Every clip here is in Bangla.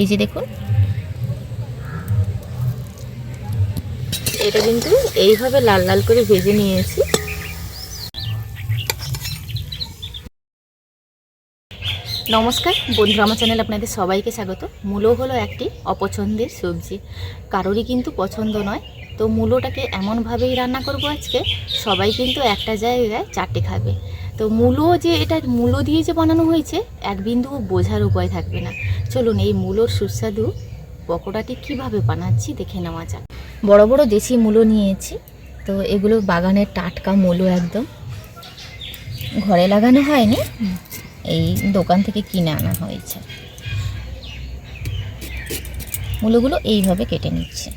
এই যে দেখুন। এটা কিন্তু এইভাবে লাল লাল করে ভেজে নিয়েছি। নমস্কার বন্ধুরা আমার চ্যানেল আপনাদের সবাইকে স্বাগত। মূলো হলো একটি অপছন্দের সবজি। কারোরই কিন্তু পছন্দ নয়। তো মূলোটাকে এমনভাবেই রান্না করব আজকে, সবাই কিন্তু একটা জায়গায় চারটে খাবে। তো মূলো যে এটা মূলো দিয়ে যে বানানো হয়েছে, এক বিন্দু বোঝার উপায় থাকবে না। চলুন এই মূলোর সুস্বাদু পকোড়াটি কীভাবে বানাচ্ছি দেখে নেওয়া যাক। বড় বড় দেশি মূলো নিয়েছি, তো এগুলো বাগানের টাটকা মূলো একদম। ঘরে লাগানো হয়নি, এই দোকান থেকে কিনে আনা হয়েছে। মূলগুলো এইভাবে কেটে নিচ্ছে।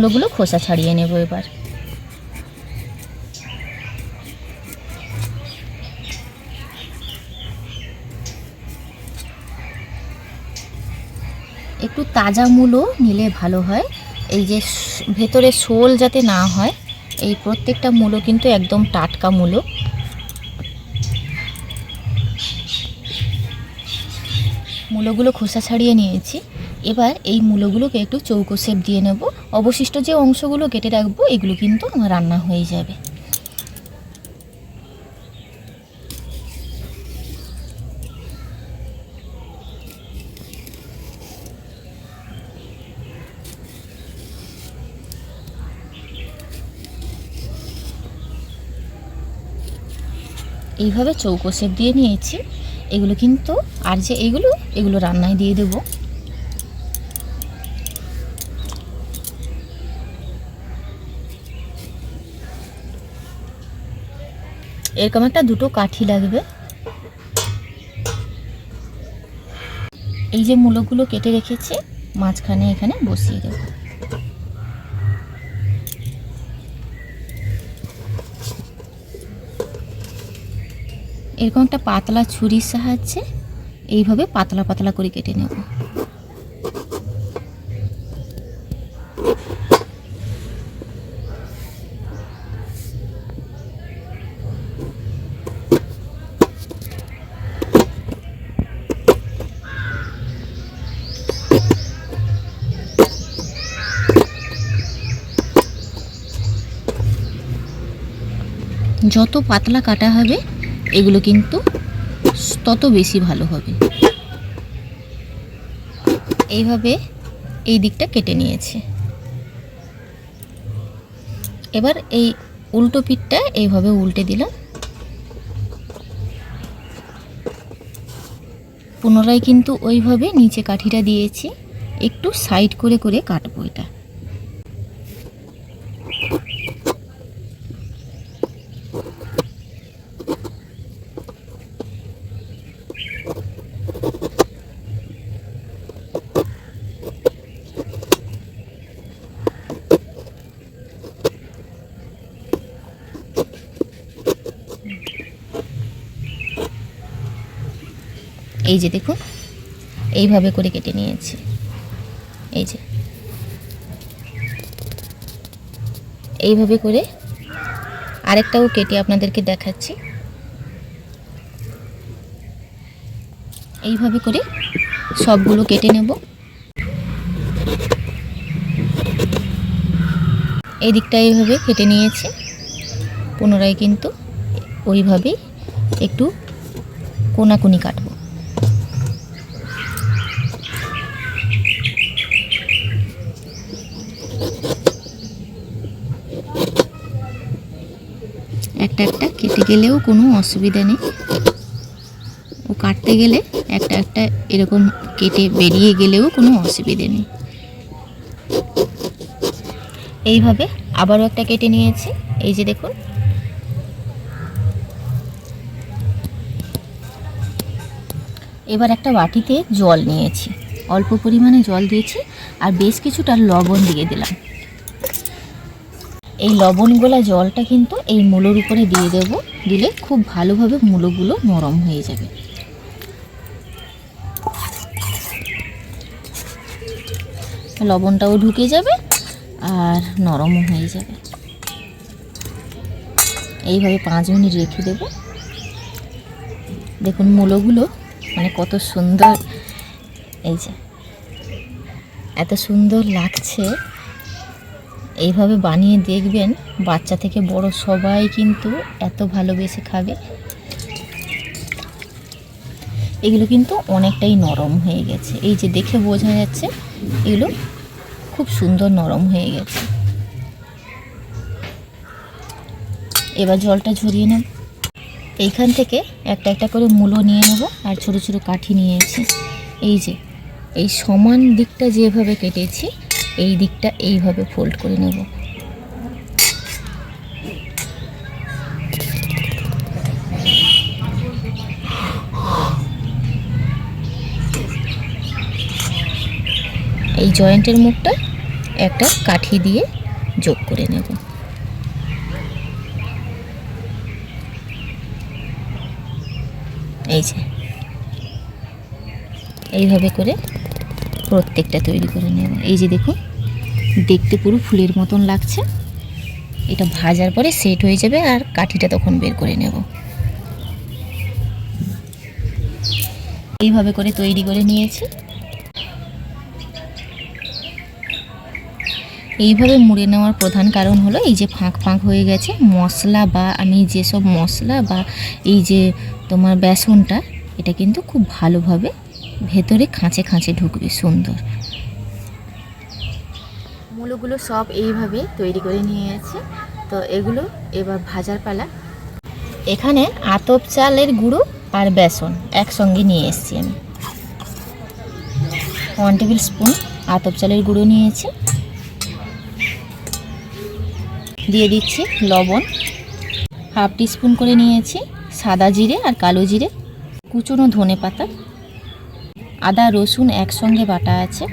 মূলগুলো খোসা ছাড়িয়ে নেব এবার। একটু তাজা মূলো নিলে ভালো হয়। এই যে ভেতরে শোল যাতে না হয়, এই প্রত্যেকটা মূলো কিন্তু একদম টাটকা মূলো। মূলোগুলো খোসা ছাড়িয়ে নিয়েছি। এবার এই মূলোগুলোকে একটু চৌকো শেপ দিয়ে নেব। অবশিষ্ট যে অংশগুলো কেটে রাখব, এগুলো কিন্তু আমার রান্না হয়ে যাবে। এইভাবে চৌকো শেপ দিয়ে নিয়েছি। এগুলো কিন্তু আর যে এগুলো এগুলো রান্নায় দিয়ে দেবো। এরকম একটা দুটো কাঠি লাগবে। এই যে মূলগুলো কেটে রেখেছি, মাঝখানে এখানে বসিয়ে দেবো। এরকম একটা পাতলা ছুরির সাহায্যে এইভাবে পাতলা পাতলা করে কেটে নেব। যত পাতলা কাটা হবে, এগুলো কিন্তু তত বেশি ভালো হবে। এইভাবে এই দিকটা কেটে নিয়েছে। এবার এই উল্টো পিঠটা এইভাবে উল্টে দিলাম। পুনরায় কিন্তু ওইভাবে নিচে কাঠিটা দিয়েছি। একটু সাইড করে করে কাটবো এটা। এই যে দেখুন, এইভাবে করে কেটে নিয়েছি। এই যে। এইভাবে করে আরেকটাও কেটে আপনাদেরকে দেখাচ্ছি। এইভাবে করে সবগুলো কেটে নেব। এই দিকটা এইভাবে কেটে নিয়েছি। পুনরায় কিন্তু ওইভাবেই একটু কোনাকুনি কাটবো। একটা কেটে গেলেও কোনো অসুবিধা নেই। ও কাটতে গেলে একটা একটা এরকম কেটে বেরিয়ে গেলেও কোনো অসুবিধে নেই। এইভাবে আবারও একটা কেটে নিয়েছি। এই যে দেখুন। এবার একটা বাটিতে জল নিয়েছি। অল্প পরিমাণে জল দিয়েছি আর বেশ কিছুটা লবণ দিয়ে দিলাম। এই লবণ গোলা জলটা কিন্তু এই মূলোর উপরে দিয়ে দেব। দিলে খুব ভালোভাবে মূলোগুলো নরম হয়ে যাবে। লবণটাও ঢুকে যাবে আর নরমও হয়ে যাবে। এইভাবে পাঁচ মিনিট রেখে দেব। দেখুন মূলোগুলো মানে কত সুন্দর, এই যে, এত সুন্দর লাগছে। এইভাবে বানিয়ে দেখবেন, বাচ্চা থেকে বড় সবাই কিন্তু এত ভালোবেসে খাবে। এগুলো কিন্তু অনেকটাই নরম হয়ে গেছে। এই যে দেখে বোঝা যাচ্ছে, এগুলো খুব সুন্দর নরম হয়ে গেছে। এবার জলটা ঝরিয়ে নেব। এইখান থেকে একটা একটা করে মূলো নিয়ে নেব আর ছোট ছোট কাঠি নিয়েছি। এই যে, এই সমান দিকটা যেভাবে কেটেছি এই দিকটা এইভাবে ফোল্ড করে নেব। এই জয়েন্টের মুখটা একটা কাঠি দিয়ে যোগ করে নেব। এই যে। এইভাবে করে প্রত্যেকটা তৈরি করে নেব। এই যে দেখুন দেখতে পুরো ফুলের মতন লাগছে। এটা ভাজার পরে সেট হয়ে যাবে আর কাঠিটা তখন বের করে নেব। এইভাবে করে তৈরি করে নিয়েছি। এইভাবে মুড়ে নেওয়ার প্রধান কারণ হলো এই যে ফাঁক ফাঁক হয়ে গেছে, মশলা বা আমি যেসব মশলা বা এই যে তোমার বেসনটা, এটা কিন্তু খুব ভালোভাবে ভেতরে খাঁচে খাঁচে ঢুকবে সুন্দর। মূলগুলো সব এইভাবে তৈরি করে নিয়ে নিয়েছে তো এগুলো এবার ভাজার পালা। এখানে আতপ চালের গুঁড়ো আর বেসন একসঙ্গে নিয়ে এসেছি আমি। ওয়ান টেবিল স্পুন আতপ চালের গুঁড়ো নিয়েছি। দিয়ে দিচ্ছি লবণ। হাফ টিস্পুন করে নিয়েছি সাদা জিরে আর কালো জিরে। কুচনো ধনে পাতা। আদা রসুন একসঙ্গে বাটা আছে।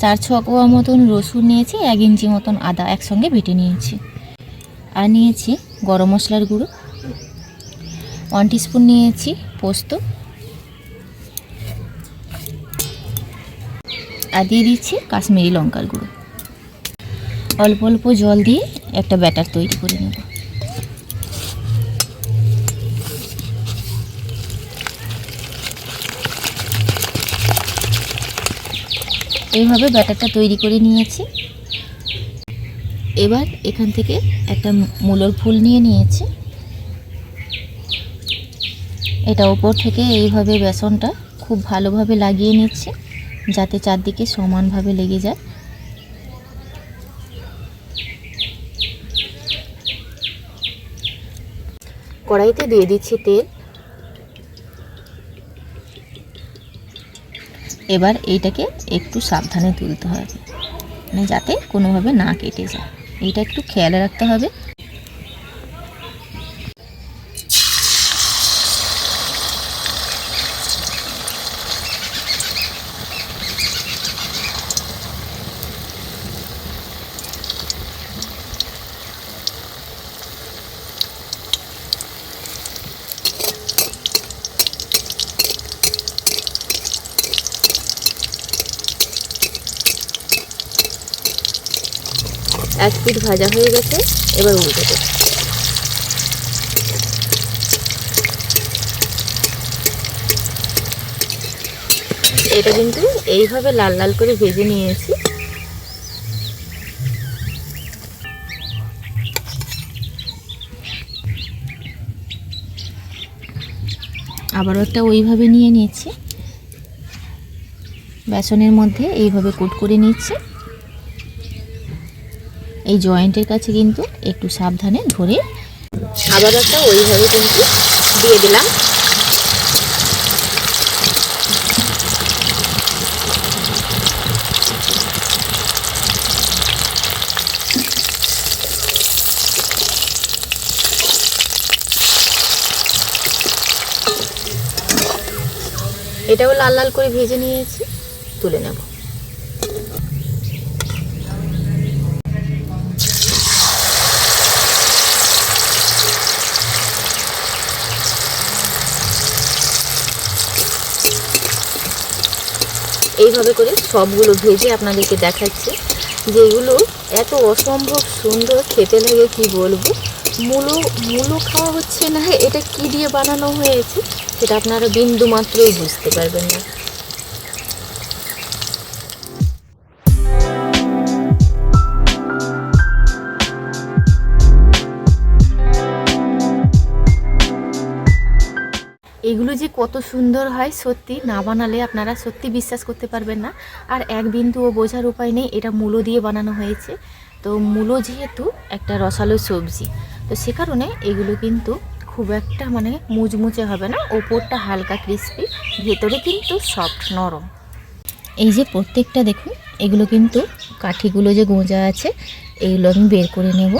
চার ছ কোয়া মতন রসুন নিয়েছি, এক ইঞ্চি মতন আদা একসঙ্গে বেটে নিয়েছি। আর নিয়েছি গরম মশলার গুঁড়ো। ওয়ান টিস্পুন নিয়েছি পোস্ত। আর দিয়ে দিচ্ছি কাশ্মীরি লঙ্কার গুঁড়ো। অল্প অল্প জল দিয়ে একটা ব্যাটার তৈরি করে নেব। এইভাবে ব্যাটারটা তৈরি করে নিয়েছি। এবার এখান থেকে একটা মূলর ফুল নিয়ে নিয়েছি। এটা ওপর থেকে এইভাবে বেসনটা খুব ভালোভাবে লাগিয়ে নিচ্ছি, যাতে চারদিকে সমানভাবে লেগে যায়। কড়াইতে দিয়ে দিচ্ছি তেল। এবার এইটাকে একটু সাবধানে তুলতে হবে। মানে যাতে কোনোভাবে না কেটে যায়। এইটা একটু খেয়াল রাখতে হবে। এক পিঠ ভাজা হয়ে গেছে, এবার উল্টে দেব। এটা কিন্তু এইভাবে লাল লাল করে ভেজে নিয়েছি। আবারও একটা ওইভাবে নিয়ে নিয়েছি। বেসনের মধ্যে এইভাবে কোট করে নিচ্ছি। এই জয়েন্টের কাছে কিন্তু একটু সাবধানে ধরে আবার একটা ওইভাবে কিন্তু দিয়ে দিলাম। এটাও লাল লাল করে ভেজে নিয়েছি, তুলে নেব। এইভাবে করে সবগুলো ভেজে আপনাদেরকে দেখাচ্ছি যেগুলো এত অসম্ভব সুন্দর খেতে লাগে, কি বলব? মূলো মূলো খাওয়া হচ্ছে না, এটা কি দিয়ে বানানো হয়েছে? সেটা আপনারা বিন্দু মাত্রই বুঝতে পারবেন না। কত সুন্দর হয় সত্যি, না বানালে আপনারা সত্যি বিশ্বাস করতে পারবেন না। আর এক বিন্দুও বোঝার উপায় নেই, এটা মূলো দিয়ে বানানো হয়েছে। তো মূলো যেহেতু একটা রসালো সবজি, তো সে কারণে এগুলো কিন্তু খুব একটা মানে মুচমুচে হবে না, ওপরটা হালকা ক্রিস্পি ভেতরে কিন্তু সফট নরম। এই যে প্রত্যেকটা দেখুন, এগুলো কিন্তু কাঠিগুলো যে গোঁজা আছে, এগুলো আমি বের করে নেব।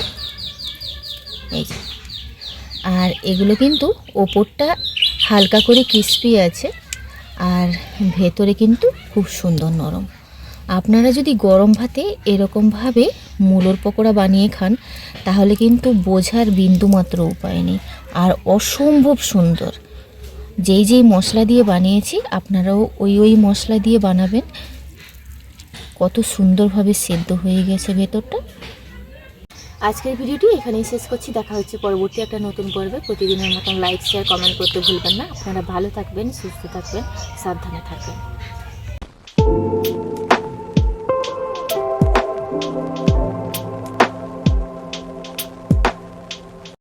এই আর এগুলো কিন্তু ওপরটা হালকা করে ক্রিস্পি আছে, আর ভেতরে কিন্তু খুব সুন্দর নরম। আপনারা যদি গরম ভাতে এরকমভাবে মূলোর পকোড়া বানিয়ে খান, তাহলে কিন্তু বোঝার বিন্দুমাত্র উপায় নেই, আর অসম্ভব সুন্দর। যেই যেই মশলা দিয়ে বানিয়েছি, আপনারাও ওই ওই মশলা দিয়ে বানাবেন। কত সুন্দরভাবে সেদ্ধ হয়ে গেছে ভেতরটা। আজকের ভিডিওটি এখানেই শেষ করছি। দেখা হচ্ছে পরবর্তী একটা নতুন পর্বে। প্রতিদিনের মতন লাইক শেয়ার কমেন্ট করতে ভুলবেন না। আপনারা ভালো থাকবেন, সুস্থ থাকবেন, সাবধানে থাকবেন।